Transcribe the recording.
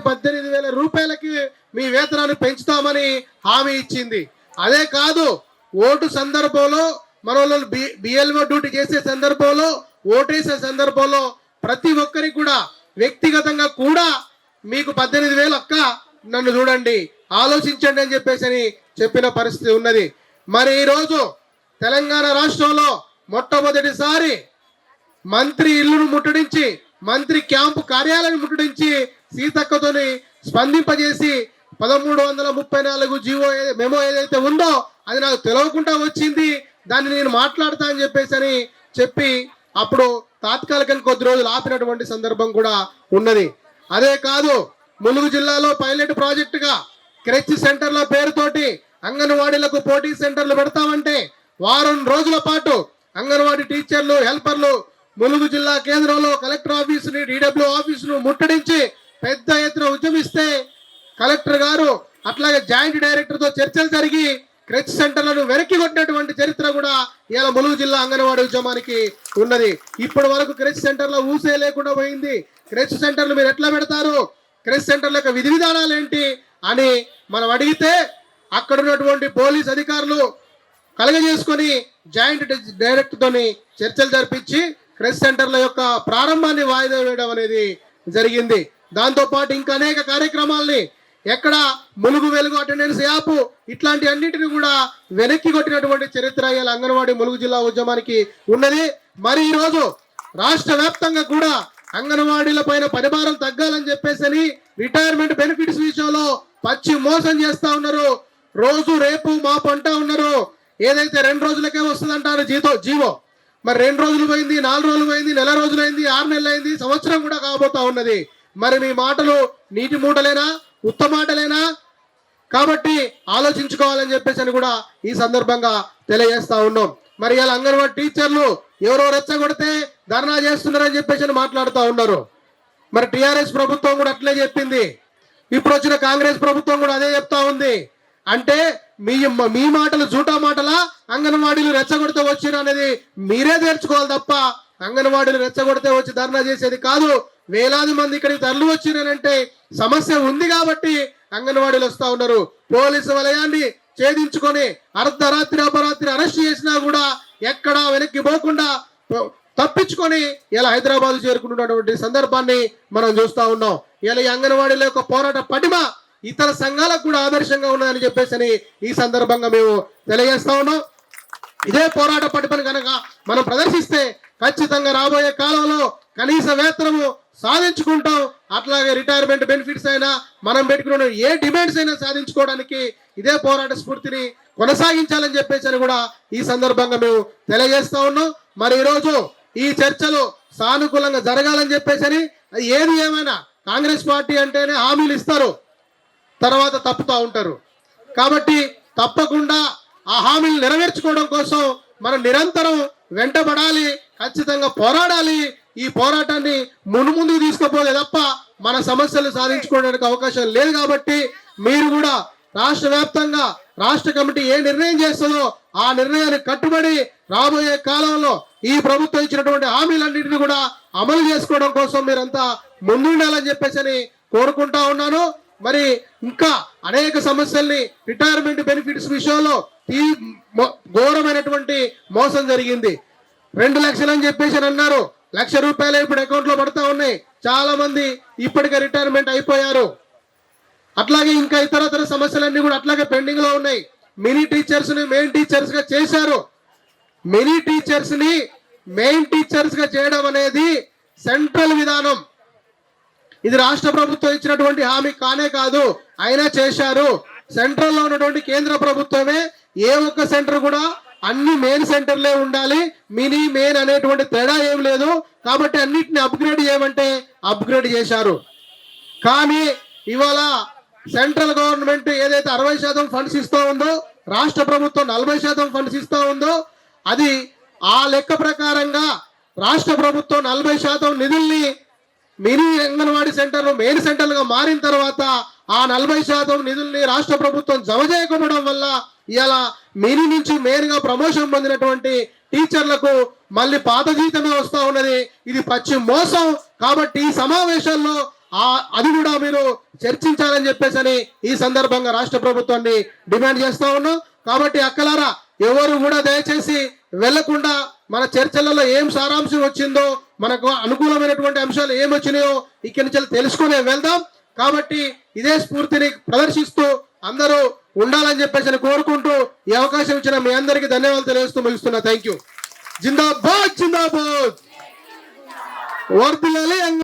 అంగన్వాడీ పద్దెనిమిది వేల రూపాయలకి మీ వేతనాన్ని పెంచుతామని హామీ ఇచ్చింది. అదే కాదు ఓటు సందర్భంలో మన బి బిఎల్ఓ డ్యూటీ చేసే సందర్భంలో ఓటేసే సందర్భంలో ప్రతి ఒక్కరికి కూడా వ్యక్తిగతంగా కూడా మీకు పద్దెనిమిది వేలు అక్క నన్ను చూడండి ఆలోచించండి అని చెప్పేసి అని చెప్పిన పరిస్థితి ఉన్నది. మరి ఈరోజు తెలంగాణ రాష్ట్రంలో మొట్టమొదటిసారి మంత్రి ఇల్లును ముట్టడించి మంత్రి క్యాంపు కార్యాలయం ముట్టడించి సీతక్కతోని స్పందింపజేసి పదమూడు వందల ముప్పై నాలుగు జీవో మెమో ఏదైతే ఉందో అది నాకు తెలవకుండా వచ్చింది దాన్ని నేను మాట్లాడతా అని చెప్పేసి అని చెప్పి అప్పుడు తాత్కాలికంగా కొద్ది రోజులు ఆపినటువంటి సందర్భం కూడా ఉన్నది. అదే కాదు ములుగు జిల్లాలో పైలట్ ప్రాజెక్టుగా క్రెచ్ సెంటర్ల పేరుతోటి అంగన్వాడీలకు పోటీ సెంటర్లు పెడతామంటే వారం రోజుల పాటు అంగన్వాడీ టీచర్లు హెల్పర్లు ములుగు జిల్లా కేంద్రంలో కలెక్టర్ ఆఫీసుని డిడబ్ల్యూ ఆఫీసును ముట్టడించి పెద్ద ఎత్తున ఉద్యమిస్తే కలెక్టర్ గారు అట్లాగే జాయింట్ డైరెక్టర్తో చర్చలు జరిగి క్రెచ్ సెంటర్లను వెనక్కి కొట్టినటువంటి చరిత్ర కూడా ఇలా ములుగు జిల్లా అంగన్వాడీ ఉద్యమానికి ఉన్నది. ఇప్పటి వరకు క్రెచ్ సెంటర్లో ఊసే లేకుండా పోయింది. క్రెచ్ సెంటర్లు మీరు ఎట్లా పెడతారు? క్రెచ్ సెంటర్ల యొక్క విధి విధానాలు ఏంటి అని మనం అడిగితే అక్కడ ఉన్నటువంటి పోలీస్ అధికారులు కలగజేసుకొని జాయింట్ డైరెక్టర్తోని చర్చలు జరిపించి క్రెస్ సెంటర్ల యొక్క ప్రారంభాన్ని వాయిదా వేయడం అనేది జరిగింది. దాంతో పాటు ఇంకా అనేక కార్యక్రమాల్ని ఎక్కడ ములుగు వెలుగు అటెండెన్స్ యాప్ ఇట్లాంటి అన్నిటిని కూడా వెనక్కి కొట్టినటువంటి చరిత్ర ఇలా అంగన్వాడీ ములుగు జిల్లా ఉద్యమానికి ఉన్నది. మరి ఈరోజు రాష్ట్ర వ్యాప్తంగా కూడా అంగన్వాడీల పైన పరిభారం తగ్గాలని చెప్పేసి రిటైర్మెంట్ బెనిఫిట్స్ విషయంలో పచ్చి మోసం చేస్తా ఉన్నారు. రోజు రేపు మా పంట ఉన్నారు. ఏదైతే రెండు రోజులకే వస్తుంది అంటారు జీతో జీవో. మరి రెండు రోజులు పోయింది నాలుగు రోజులు పోయింది నెల రోజులు అయింది ఆరు నెలలు అయింది సంవత్సరం కూడా కాబోతా ఉన్నది. మరి మీ మాటలు నీటి మూటలేనా ఉత్త మాటలేనా? కాబట్టి ఆలోచించుకోవాలని చెప్పేసి అని కూడా ఈ సందర్భంగా తెలియజేస్తా ఉన్నాం. మరి ఇలా అంగన్వాడీ టీచర్లు ఎవరో రెచ్చగొడితే ధర్నా చేస్తున్నారని చెప్పేసి అని మాట్లాడుతూ ఉన్నారు. మరి టిఆర్ఎస్ ప్రభుత్వం కూడా అట్లే చెప్పింది. ఇప్పుడు వచ్చిన కాంగ్రెస్ ప్రభుత్వం కూడా అదే చెప్తా ఉంది. అంటే మీ మీ మాటలు జూటా మాటలా అంగన్వాడీలు రెచ్చగొడితే వచ్చిన అనేది మీరే తెరుచుకోవాలి తప్ప అంగన్వాడీలు రెచ్చగొడితే వచ్చి ధర్నా చేసేది కాదు. వేలాది మంది ఇక్కడికి తరలి వచ్చినారంటే సమస్య ఉంది కాబట్టి అంగన్వాడీలు వస్తా ఉన్నారు. పోలీసు వలయాన్ని ఛేదించుకొని అర్ధరాత్రి అపరాత్రి అరెస్ట్ చేసినా కూడా ఎక్కడా వెనక్కి పోకుండా తప్పించుకొని ఇలా హైదరాబాద్ చేరుకుంటున్నటువంటి సందర్భాన్ని మనం చూస్తూ ఉన్నాం. ఇలా ఈ అంగన్వాడీల యొక్క పోరాట పటిమ ఇతర సంఘాలకు కూడా ఆదర్శంగా ఉన్నదని చెప్పేసి అని ఈ సందర్భంగా మేము తెలియజేస్తా ఉన్నాం. ఇదే పోరాట పటిమను కనుక మనం ప్రదర్శిస్తే ఖచ్చితంగా రాబోయే కాలంలో కనీస వేతనము సాధించుకుంటాం. అట్లాగే రిటైర్మెంట్ బెనిఫిట్స్ అయినా మనం పెట్టుకున్న ఏ డిమాండ్స్ అయినా సాధించుకోవడానికి ఇదే పోరాట స్ఫూర్తిని కొనసాగించాలని చెప్పేసి అని కూడా ఈ సందర్భంగా మేము తెలియజేస్తా ఉన్నాం. మరి ఈరోజు ఈ చర్చలు సానుకూలంగా జరగాలని చెప్పేసి అని ఏది ఏమైనా కాంగ్రెస్ పార్టీ అంటేనే హామీలు ఇస్తారు. తర్వాత తప్పుతూ ఉంటారు. కాబట్టి తప్పకుండా ఆ హామీలు నెరవేర్చుకోవడం కోసం మనం నిరంతరం వెంటబడాలి ఖచ్చితంగా పోరాడాలి ఈ పోరాటాన్ని మునుముందుకు తీసుకుపోలే తప్ప మన సమస్యలు సాధించుకోవడానికి అవకాశం లేదు కాబట్టి మీరు కూడా రాష్ట్ర వ్యాప్తంగా రాష్ట్ర కమిటీ ఏ నిర్ణయం చేస్తుందో ఆ నిర్ణయానికి కట్టుబడి రాబోయే కాలంలో ఈ ప్రభుత్వం ఇచ్చినటువంటి హామీలన్నింటినీ కూడా అమలు చేసుకోవడం కోసం మీరంతా ముందుండాలని చెప్పేసి కోరుకుంటా ఉన్నాను. మరి ఇంకా అనేక సమస్యల్ని రిటైర్మెంట్ బెనిఫిట్స్ విషయంలో ఈ ఘోరమైనటువంటి మోసం జరిగింది. రెండు లక్షలు అని చెప్పేసి అన్నారు. లక్ష రూపాయలు ఇప్పుడు అకౌంట్లో పడతా ఉన్నాయి. చాలా మంది ఇప్పటికే రిటైర్మెంట్ అయిపోయారు. అట్లాగే ఇంకా ఇతరతర సమస్యలన్నీ కూడా అట్లాగే పెండింగ్లో ఉన్నాయి. మినీ టీచర్స్ని మెయిన్ టీచర్స్గా చేశారు. మినీ టీచర్స్ని మెయిన్ టీచర్స్గా చేయడం అనేది సెంట్రల్ విధానం. ఇది రాష్ట్ర ప్రభుత్వం ఇచ్చినటువంటి హామీ కానే కాదు అయినా చేశారు. సెంట్రల్లో ఉన్నటువంటి కేంద్ర ప్రభుత్వమే ఏ ఒక్క సెంటర్ కూడా అన్ని మెయిన్ సెంటర్లే ఉండాలి. మినీ మెయిన్ అనేటువంటి తేడా ఏం లేదు. కాబట్టి అన్నిటిని అప్గ్రేడ్ చేయమంటే అప్గ్రేడ్ చేశారు. కానీ ఇవాళ సెంట్రల్ గవర్నమెంట్ ఏదైతే అరవై శాతం ఫండ్స్ ఇస్తూ ఉందో రాష్ట్ర ప్రభుత్వం నలభై శాతం ఫండ్స్ ఇస్తూ ఉందో అది ఆ లెక్క ప్రకారంగా రాష్ట్ర ప్రభుత్వం నలభై శాతం నిధుల్ని మినీ అంగన్వాడీ సెంటర్లు మెయిన్ సెంటర్లుగా మారిన తర్వాత ఆ నలభై శాతం నిధుల్ని రాష్ట్ర ప్రభుత్వం జమ చేయకపోవడం వల్ల ఇలా మినీ నుంచి మేరుగా ప్రమోషన్ పొందినటువంటి టీచర్లకు మళ్ళీ పాత జీతమే వస్తూ ఉన్నది. ఇది పచ్చి మోసం. కాబట్టి ఈ సమావేశాల్లో ఆ అది కూడా మీరు చర్చించాలని చెప్పేసి ఈ సందర్భంగా రాష్ట్ర ప్రభుత్వాన్ని డిమాండ్ చేస్తా ఉన్నాం. కాబట్టి అక్కలారా ఎవరు కూడా దయచేసి వెళ్ళకుండా మన చర్చలలో ఏం సారాంశం వచ్చిందో మనకు అనుకూలమైనటువంటి అంశాలు ఏమి వచ్చినాయో ఇక్కడి నుంచి తెలుసుకునే వెళ్దాం. కాబట్టి ఇదే స్ఫూర్తిని ప్రదర్శిస్తూ అందరూ ఉండాలని చెప్పేసి కోరుకుంటూ ఈ అవకాశం ఇచ్చిన మీ అందరికీ ధన్యవాదాలు తెలియజేస్తూ ముగిస్తున్నా. థ్యాంక్ యూ జిందాబాద్ జిందాబాద్. వర్దిల్లాలి